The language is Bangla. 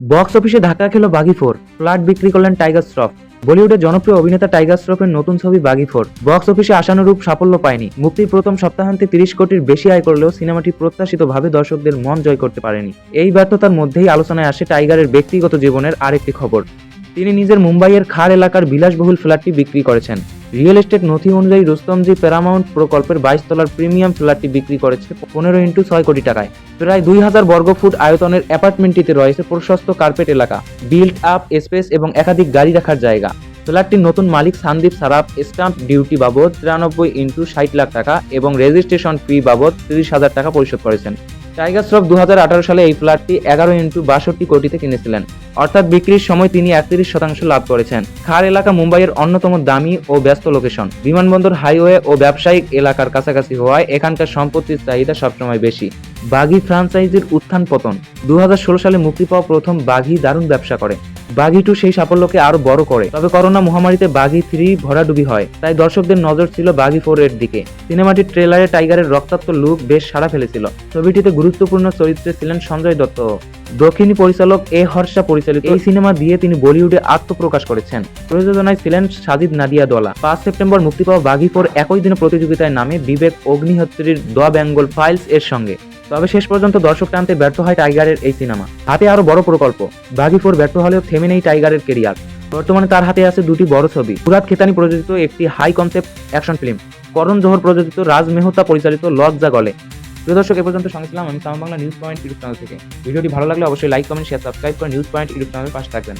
বক্স অফিসে ধাক্কা খেল বাগি ফোর। ফ্ল্যাট বিক্রি করলেন টাইগার শ্রফ। বলিউডের জনপ্রিয় অভিনেতা টাইগার শ্রফের নতুন ছবি বাগি ফোর। বক্স অফিসে আশানুরূপ সাফল্য পায়নি। মুক্তির প্রথম সপ্তাহান্তে তিরিশ কোটির বেশি আয় করলেও সিনেমাটি প্রত্যাশিতভাবে দর্শকদের মন জয় করতে পারেনি। এই ব্যর্থতার মধ্যেই আলোচনায় আসে টাইগারের ব্যক্তিগত জীবনের আরেকটি খবর। তিনি নিজের মুম্বাইয়ের খার এলাকার বিলাসবহুল ফ্ল্যাটটি বিক্রি করেছেন। রিয়েল এস্টেট নথি অনুযায়ী রুস্তমজি প্যারামাউন্ট প্রকল্পের বাইশ তলার প্রিমিয়াম ফ্ল্যাটটি বিক্রি করেছে পনেরো ইন্টু ছয় কোটি টাকায়। প্রায় দুই হাজার বর্গফুট আয়তনের অ্যাপার্টমেন্টটিতে রয়েছে প্রশস্ত কার্পেট এলাকা বিল্ড আপ স্পেস এবং একাধিক গাড়ি রাখার জায়গা। ফ্ল্যাটটির নতুন মালিক সন্দীপ সারাপ স্টাম্প ডিউটি বাবদ তিরানব্বই ইন্টু ষাট লাখ টাকা এবং রেজিস্ট্রেশন ফি বাবদ তিরিশ হাজার টাকা পরিশোধ করেছেন। টাইগার শ্রফ দু হাজার আঠারো সালে এই ফ্ল্যাটটি এগারো ইন্টু বাষট্টি কোটিতে কিনেছিলেন। অর্থাৎ বিক্রির সময় তিনি একত্রিশ শতাংশ লাভ করেছেন। খার এলাকা মুম্বাইয়ের অন্যতম দামি ও ব্যস্ত লোকেশন। বিমানবন্দর, হাইওয়ে ও ব্যবসায়িক এলাকার কাছাকাছি হওয়ায় এখানকার সম্পত্তির চাহিদা সবসময় বেশি। বাঘি ফ্রাঞ্চাইজির উত্থান পতন। দু হাজার ষোলো সালে মুক্তি পাওয়া প্রথম বাঘি দারুণ ব্যবসা করে। বাঘি টু সেই সাফল্যকে আরও বড় করে। তবে করোনা মহামারীতে বাঘি থ্রি ভরাডুবি হয়। তাই দর্শকদের নজর ছিল বাঘি ফোর এর দিকে। সিনেমাটির ট্রেলারে টাইগারের রক্তাক্ত লুক বেশ সাড়া ফেলেছিল। ছবিটিতে গুরুত্বপূর্ণ চরিত্রে ছিলেন সঞ্জয় দত্ত। দক্ষিণী পরিচালক এ হর্ষা পরিচালিত এই সিনেমা দিয়ে তিনি বলিউডে আত্মপ্রকাশ করেছেন। প্রযোজনায় ছিলেন সাজিদ নাদিয়া দলা। পাঁচ সেপ্টেম্বর মুক্তি পাওয়া বাঘি ফোর একই দিনে প্রতিযোগিতায় নামে বিবেক অগ্নিহোত্রীর দ্য বেঙ্গল ফাইলস এর সঙ্গে। তবে শেষ পর্যন্ত দর্শক টানতে ব্যর্থ হয় টাইগারের এই সিনেমা। হাতে আরও বড় প্রকল্প বাঘি ফোর ব্যর্থ হলেও থেমে নেই টাইগারের কেরিয়ার। বর্তমানে তার হাতে আছে দুটি বড় ছবি মুরাদ খেতানি প্রযোজিত একটি high concept action film. Karan Johar প্রযোজিত রাজ মেহতা পরিচালিত লজ্জা গলে। প্রিয় দর্শক, এ পর্যন্ত সঙ্গে ছিলাম আমি সাম Bangla news point YouTube channel থেকে। ভিডিওটি ভালো লাগলে অবশ্যই লাইক কমেন্ট শেয়ার সাবস্ক্রাইব করে নিউজ পয়েন্ট ইউটিউব চ্যানেলের পাশে থাকবেন।